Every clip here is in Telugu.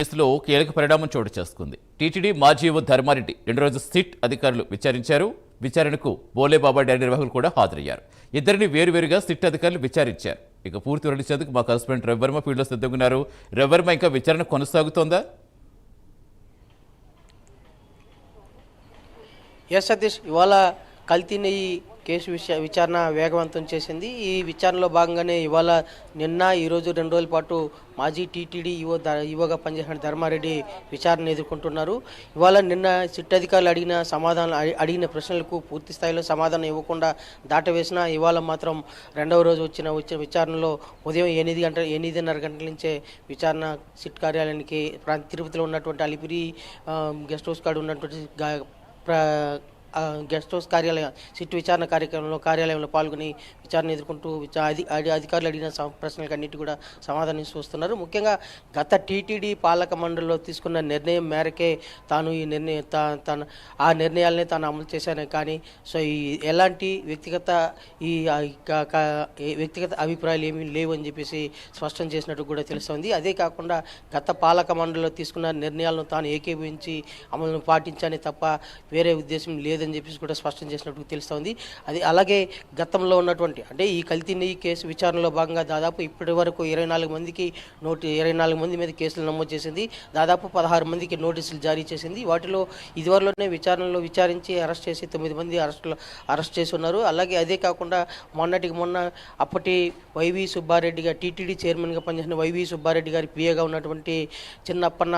కేసులో కీలక పరిణామం చోటు చేసుకుంది. టీటీడీ మాజీ ధర్మారెడ్డి రెండు రోజుల సిట్ అధికారులు విచారించారు. విచారణకు బోలేబాబా డ్యాడీ నిర్వాహకులు కూడా హాజరయ్యారు. ఇద్దరిని వేరువేరుగా సిట్ అధికారులు విచారించారు. ఇక పూర్తి వివరించేందుకు మా కరెస్పాండెంట్ రవివర్మ ఫీల్డ్లో సిద్ధంగున్నారు రవివర్మ ఇంకా విచారణ కొనసాగుతోందా? ఎస్ సతీష్ ఇవాళ కల్తీ నెయ్యి కేసు విష విచారణ వేగవంతం చేసింది. ఈ విచారణలో భాగంగానే ఇవాళ నిన్న ఈరోజు రెండు రోజుల పాటు మాజీ టీటీడీ ఈవో ఈవోగా పనిచేసిన ధర్మారెడ్డి విచారణ ఎదుర్కొంటున్నారు. ఇవాళ నిన్న సిట్ అధికారులు అడిగిన సమాధానం అడిగిన ప్రశ్నలకు పూర్తి స్థాయిలో సమాధానం ఇవ్వకుండా దాటవేసిన ఇవాళ మాత్రం రెండవ రోజు వచ్చిన వచ్చిన విచారణలో ఉదయం ఎనిమిది గంటల ఎనిమిదిన్నర గంటల నుంచే విచారణ సిట్ కార్యాలయానికి ప్రాంత తిరుపతిలో ఉన్నటువంటి అలిపిరి గెస్ట్ హౌస్ కాడ ఉన్నటువంటి గెస్ట్ హౌస్ కార్యాలయం సిట్ విచారణ కార్యక్రమంలో కార్యాలయంలో పాల్గొని విచారణ ఎదుర్కొంటూ అధి అధికారులు అడిగిన ప్రశ్నలకు అన్నిటి కూడా సమాధానం చూస్తున్నారు ముఖ్యంగా గత టీటీడీ పాలక మండలిలో తీసుకున్న నిర్ణయం మేరకే తాను ఈ నిర్ణయం తా- తన ఆ నిర్ణయాలనే తాను అమలు చేశాను. కానీ సో ఈ ఎలాంటి వ్యక్తిగత ఈ వ్యక్తిగత అభిప్రాయాలు ఏమీ లేవు అని చెప్పేసి స్పష్టం చేసినట్టు కూడా తెలుస్తోంది. అదే కాకుండా గత పాలక మండలిలో తీసుకున్న నిర్ణయాలను తాను ఏకీభవించి అమలును పాటించానే తప్ప వేరే ఉద్దేశం లేదని చెప్పేసి కూడా స్పష్టం చేసినట్టు తెలుస్తోంది. అది అలాగే గతంలో ఉన్నటువంటి అంటే ఈ కల్తీ నెయ్యి కేసు విచారణలో భాగంగా దాదాపు ఇప్పటి వరకు ఇరవై నాలుగు మందికి నోటి ఇరవై నాలుగు మంది మీద కేసులు నమోదు చేసింది. దాదాపు పదహారు మందికి నోటీసులు జారీ చేసింది. వాటిలో ఇదివరలోనే విచారణలో విచారించి అరెస్ట్ చేసి తొమ్మిది మంది అరెస్టులు అరెస్ట్ చేసి ఉన్నారు. అలాగే అదే కాకుండా మొన్నటికి మొన్న అప్పటి వైవి సుబ్బారెడ్డి గారు టీటీడీ చైర్మన్గా పనిచేసిన వైవి సుబ్బారెడ్డి గారి పిఏగా ఉన్నటువంటి చిన్నప్పన్న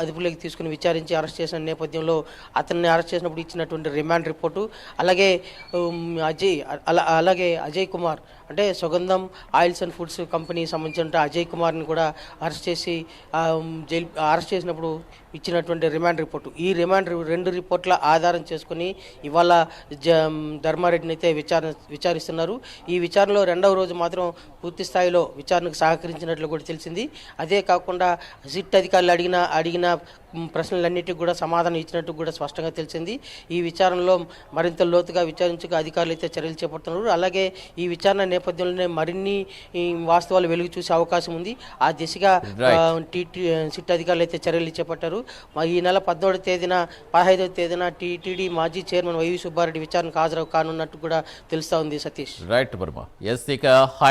అదుపులోకి తీసుకుని విచారించి అరెస్ట్ చేసిన నేపథ్యంలో అతన్ని అరెస్ట్ చేసిన అప్పుడు ఇచ్చినటువంటి రిమాండ్ రిపోర్టు. అలాగే అజయ్ అలా అలాగే అజయ్ కుమార్ అంటే సుగంధం ఆయిల్స్ అండ్ ఫుడ్స్ కంపెనీ సంబంధించిన అజయ్ కుమార్ని కూడా అరెస్ట్ చేసి జైలు అరెస్ట్ చేసినప్పుడు ఇచ్చినటువంటి రిమాండ్ రిపోర్టు. ఈ రిమాండ్ రెండు రిపోర్ట్ల ఆధారం చేసుకుని ఇవాళ జ ధర్మారెడ్డిని అయితే విచారణ విచారిస్తున్నారు. ఈ విచారణలో రెండవ రోజు మాత్రం పూర్తి స్థాయిలో విచారణకు సహకరించినట్లు కూడా తెలిసింది. అదే కాకుండా సిట్ అధికారులు అడిగిన అడిగిన ప్రశ్నలన్నిటికీ కూడా సమాధానం ఇచ్చినట్టు కూడా స్పష్టంగా తెలిసింది. ఈ విచారణలో మరింత లోతుగా విచారించక అధికారులు అయితే చర్యలు చేపడుతున్నారు. అలాగే ఈ విచారణ నేపథ్యంలోనే మరిన్ని వాస్తవాలు వెలుగు చూసే అవకాశం ఉంది. ఆ దిశగా సిట్ అధికారులు అయితే చర్యలు చేపట్టారు. ఈ నెల పద్నాలుగో తేదీన పదహైదవ తేదీన టీటీడీ మాజీ చైర్మన్ వైవి సుబ్బారెడ్డి విచారణకు హాజరు కానున్నట్టు కూడా తెలుస్తా ఉంది సతీష్. రైట్ వర్మ ఎస్ ఇక